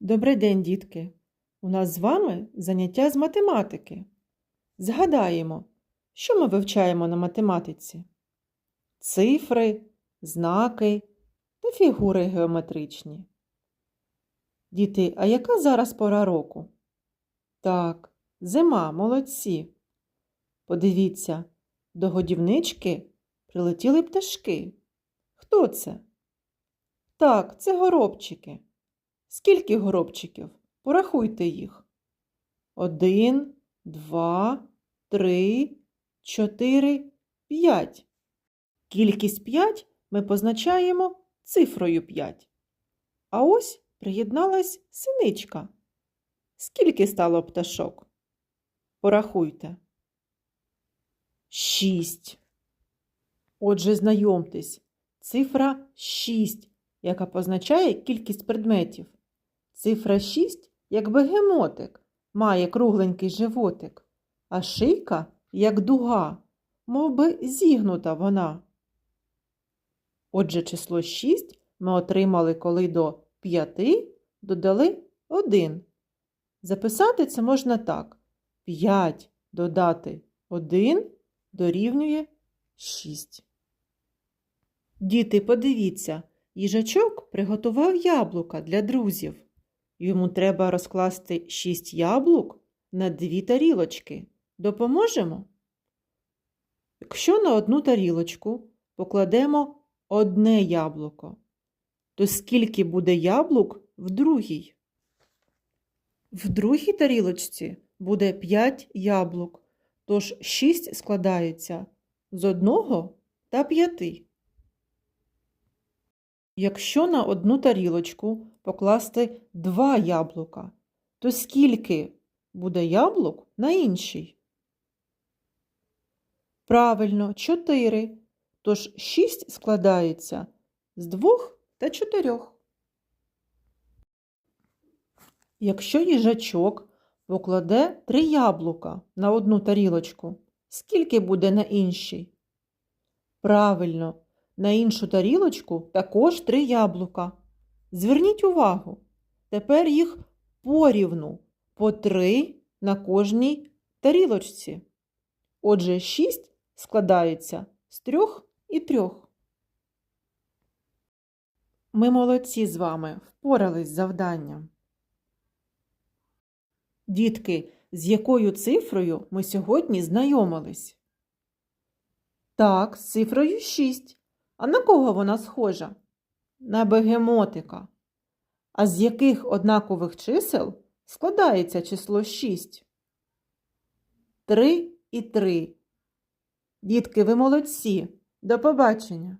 Добрий день, дітки! У нас з вами заняття з математики. Згадаємо, що ми вивчаємо на математиці? Цифри, знаки та фігури геометричні. Діти, а яка зараз пора року? Так, зима, молодці. Подивіться, до годівнички прилетіли пташки. Хто це? Так, це горобчики. Скільки горобчиків? Порахуйте їх. Один, два, три, чотири, п'ять. Кількість п'ять ми позначаємо цифрою п'ять. А ось приєдналась синичка. Скільки стало пташок? Порахуйте. Шість. Отже, знайомтесь, цифра шість яка позначає кількість предметів. Цифра 6, як бегемотик, має кругленький животик, а шийка, як дуга, мов би зігнута вона. Отже, число 6 ми отримали, коли до 5 додали 1. Записати це можна так. 5 додати 1 дорівнює 6. Діти, подивіться. Їжачок приготував яблука для друзів. Йому треба розкласти шість яблук на дві тарілочки. Допоможемо? Якщо на одну тарілочку покладемо одне яблуко, то скільки буде яблук в другій? В другій тарілочці буде 5 яблук, тож 6 складається з одного та п'яти. Якщо на одну тарілочку покласти два яблука, то скільки буде яблук на іншій? Правильно, чотири. Тож шість складається з двох та чотирьох. Якщо їжачок покладе три яблука на одну тарілочку, скільки буде на іншій? Правильно, на іншу тарілочку також три яблука. Зверніть увагу, тепер їх порівну по три на кожній тарілочці. Отже, шість складається з трьох і трьох. Ми молодці з вами впорались з завданням. Дітки, з якою цифрою ми сьогодні знайомились? Так, з цифрою 6. А на кого вона схожа? На бегемотика. А з яких однакових чисел складається число 6? 3 і 3. Дітки, ви молодці. До побачення!